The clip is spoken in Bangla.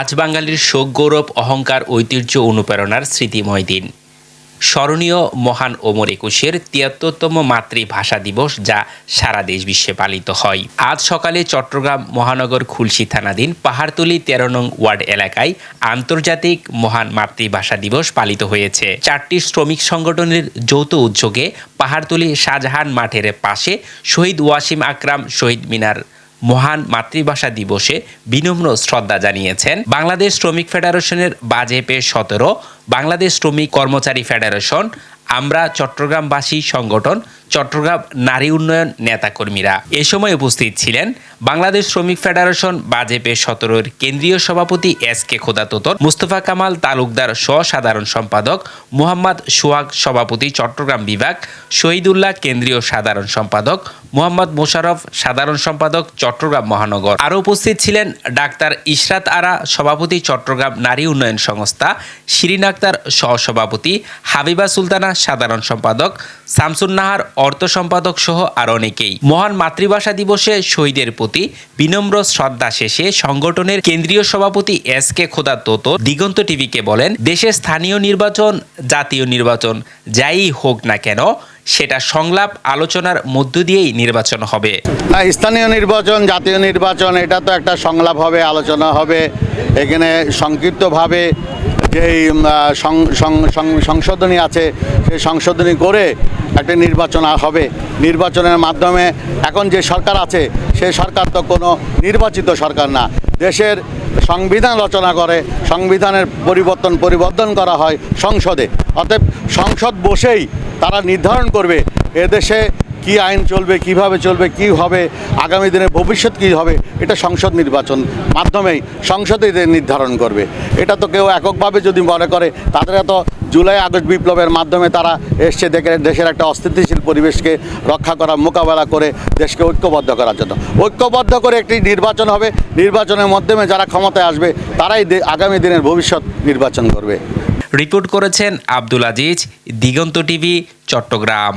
আজ বাঙালির শোক, গৌরব, অহংকার, ঐতিহ্য, অনুপ্রেরণার স্মৃতিময় দিন। স্মরণীয় মহান ওমর একুশের তিয়াত্তরতম মাতৃভাষা দিবস যা সারা দেশ বিশ্বে পালিত হয়। আজ সকালে চট্টগ্রাম মহানগর খুলশি থানাধীন পাহাড়তলি তেরো নং ওয়ার্ড এলাকায় আন্তর্জাতিক মহান মাতৃভাষা দিবস পালিত হয়েছে। চারটি শ্রমিক সংগঠনের যৌথ উদ্যোগে পাহাড়তলি শাহজাহান মাঠের পাশে শহীদ ওয়াসিম আকরাম, শহীদ মিনার মহান মাতৃভাষা দিবসে বিনম্র শ্রদ্ধা জানিয়েছেন বাংলাদেশ শ্রমিক ফেডারেশনের বাজেপে সতেরো, বাংলাদেশ শ্রমিক কর্মচারী ফেডারেশন আমরা চট্টগ্রামবাসী সংগঠন, চট্টগ্রাম নারী উন্নয়ন নেতাকর্মীরা। এ সময় উপস্থিত ছিলেন বাংলাদেশ শ্রমিক ফেডারেশন বাজেপে সতেরোর কেন্দ্রীয় সভাপতি এস কে খোদাতোতর, মুস্তফা কামাল তালুকদার সহ সাধারণ সম্পাদক মোহাম্মদ সোহাগ সভাপতি চট্টগ্রাম বিভাগ, শহীদুল্লাহ কেন্দ্রীয় সাধারণ সম্পাদক মোহাম্মদ মোশাররফ সাধারণ সম্পাদক চট্টগ্রাম মহানগর। আরও উপস্থিত ছিলেন ডাক্তার ইশরাত আরা সভাপতি চট্টগ্রাম নারী উন্নয়ন সংস্থা, শিরিন আক্তার সহসভাপতি হাবিবা সুলতানা সাধারণ সম্পাদক শামসুন্নাহার অর্থ সম্পাদক সহ আর অনেকেই। মহান মাতৃভাষা দিবসে শহীদের প্রতি বিনম্র শ্রদ্ধা শেষে সংগঠনের কেন্দ্রীয় সভাপতি এস কে খোদা তোতো দিগন্ত টিভিকে বলেন দেশে স্থানীয় নির্বাচন, জাতীয় নির্বাচন, যাই হোক না কেন, সেটা সংলাপ আলোচনার মধ্য দিয়েই নির্বাচন হবে। স্থানীয় নির্বাচন, জাতীয় নির্বাচন, এটা তো একটা সংলাপ হবে, আলোচনা হবে, এখানে সংক্ষিপ্তভাবে যেই সংশোধনী আছে, সেই সংশোধনী করে একটা নির্বাচন হবে। নির্বাচনের মাধ্যমে এখন যে সরকার আছে সেই সরকার তো কোনো নির্বাচিত সরকার না। দেশের সংবিধান রচনা করে, সংবিধানের পরিবর্তন পরিবর্তন করা হয় সংসদে। অতএব সংসদ বসেই তারা নির্ধারণ করবে, এদেশে কি আইন চলবে, কীভাবে চলবে, কি হবে, আগামী দিনে ভবিষ্যৎ কি হবে, এটা সংসদ নির্বাচন মাধ্যমেই সংসদে নির্ধারণ করবে। এটা তো কেউ এককভাবে যদি মনে করে, তাদের তো জুলাই, আগস্ট বিপ্লবের মাধ্যমে তারা এসছে দেখে দেশের একটা অস্থিতিশীল পরিবেশকে রক্ষা করা মোকাবেলা করে দেশকে ঐক্যবদ্ধ করার জন্য। ঐক্যবদ্ধ করে একটি নির্বাচন হবে, নির্বাচনের মাধ্যমে যারা ক্ষমতায় আসবে, তারাই আগামী দিনের ভবিষ্যৎ নির্বাচন করবে। রিপোর্ট করেছেন আব্দুল আজিজ, দিগন্ত টিভি, চট্টগ্রাম।